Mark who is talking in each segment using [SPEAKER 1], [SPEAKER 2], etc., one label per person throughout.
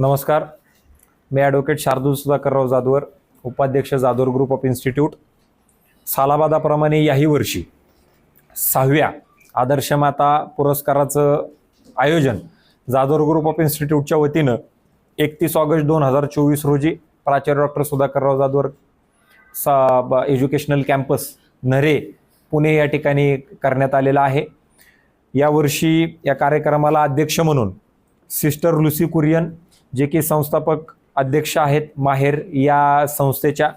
[SPEAKER 1] नमस्कार. मी ॲडव्होकेट शार्दूल सुधाकरराव जाधवर उपाध्यक्ष जाधवर ग्रुप ऑफ इन्स्टिट्यूट सालाबादाप्रमाणे याही वर्षी सहाव्या आदर्श माता पुरस्काराचं आयोजन जाधवर ग्रुप ऑफ इन्स्टिट्यूटच्या वतीनं एकतीस ऑगस्ट दोन हजार चोवीस रोजी प्राचार्य डॉक्टर सुधाकरराव जाधवर सा एज्युकेशनल कॅम्पस नरे पुणे या ठिकाणी करण्यात आलेला आहे. यावर्षी या कार्यक्रमाला अध्यक्ष म्हणून सिस्टर लुसी कुरियन जे की संस्थापक अध्यक्ष आहेत माहेर या संस्थेच्या.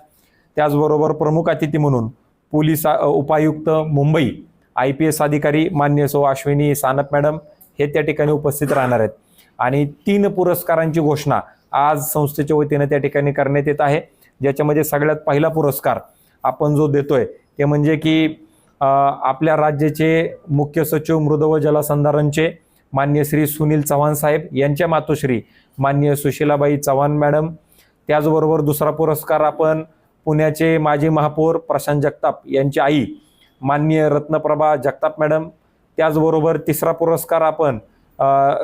[SPEAKER 1] त्याचबरोबर प्रमुख अतिथी म्हणून पोलीस उपायुक्त मुंबई आय पी एस अधिकारी मान्य सो अश्विनी सानप मॅडम हे त्या ठिकाणी उपस्थित राहणार आहेत. आणि तीन पुरस्कारांची घोषणा आज संस्थेच्या वतीनं त्या ठिकाणी करण्यात येत आहे. ज्याच्यामध्ये सगळ्यात पहिला पुरस्कार आपण जो देतोय ते म्हणजे की आपल्या राज्याचे मुख्य सचिव मृद व जलसंधारणचे मान्य श्री सुनील चव्हाण साहेब यांच्या मातोश्री मान्य सुशीलाबाई चव्हाण मॅडम त्याचबरोबर दुसरा पुरस्कार आपण पुण्याचे माजी महापौर प्रशांत जगताप यांची आई मान्य रत्नप्रभा जगताप मॅडम त्याचबरोबर तिसरा पुरस्कार आपण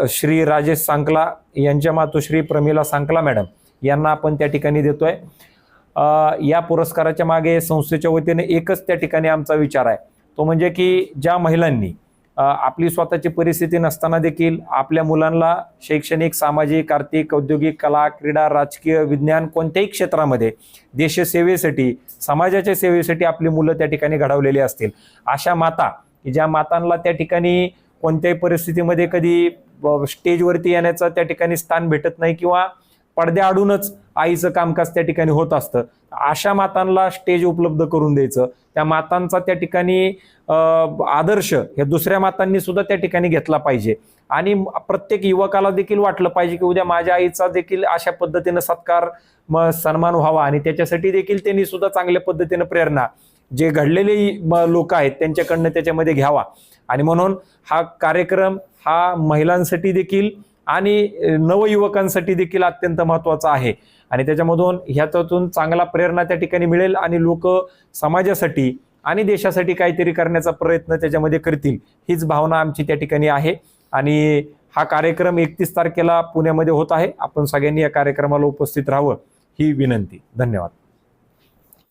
[SPEAKER 1] श्री राजेश सांकला यांच्या मातोश्री प्रमिला सांकला मॅडम यांना आपण त्या ठिकाणी देतोय. या पुरस्काराच्या मागे संस्थेच्या वतीने एकच त्या ठिकाणी आमचा विचार आहे. तो म्हणजे की ज्या महिलांनी आपली स्वतःची परिस्थिती नसताना देखील आपल्या मुलांना शैक्षणिक सामाजिक आर्थिक औद्योगिक कला क्रीडा राजकीय विज्ञान कोणत्याही क्षेत्रामध्ये देशसेवेसाठी समाजाच्या सेवेसाठी आपली मुलं त्या ठिकाणी घडवलेली असतील. अशा माता की ज्या मातांना त्या ठिकाणी कोणत्याही परिस्थितीमध्ये कधी ब- स्टेजवरती येण्याचं त्या ठिकाणी स्थान भेटत नाही किंवा पडद्याआडूनच आईचं कामकाज त्या ठिकाणी होत असतं. अशा मातांना स्टेज उपलब्ध करून द्यायचं. त्या मातांचा त्या ठिकाणी आदर्श हे दुसऱ्या मातांनी सुद्धा त्या ठिकाणी घेतला पाहिजे. आणि प्रत्येक युवकाला देखील वाटलं पाहिजे की उद्या माझ्या आईचा देखील अशा पद्धतीनं सत्कार म सन्मान व्हावा. आणि त्याच्यासाठी देखील त्यांनी सुद्धा चांगल्या पद्धतीनं प्रेरणा जे घडलेले लोक आहेत त्यांच्याकडनं त्याच्यामध्ये घ्यावा. आणि म्हणून हा कार्यक्रम हा महिलांसाठी देखील आणि नवयुवकांसाठी देखील अत्यंत महत्त्वाचा आहे. आणि त्याच्यामधून ह्याच्यातून चांगला प्रेरणा त्या ठिकाणी मिळेल आणि लोक समाजासाठी आणि देशासाठी काहीतरी करण्याचा प्रयत्न त्याच्यामध्ये करतील हीच भावना आमची त्या ठिकाणी आहे. आणि हा कार्यक्रम एकतीस तारखेला पुण्यामध्ये होत आहे. आपण सगळ्यांनी या कार्यक्रमाला उपस्थित राहावं ही विनंती. धन्यवाद.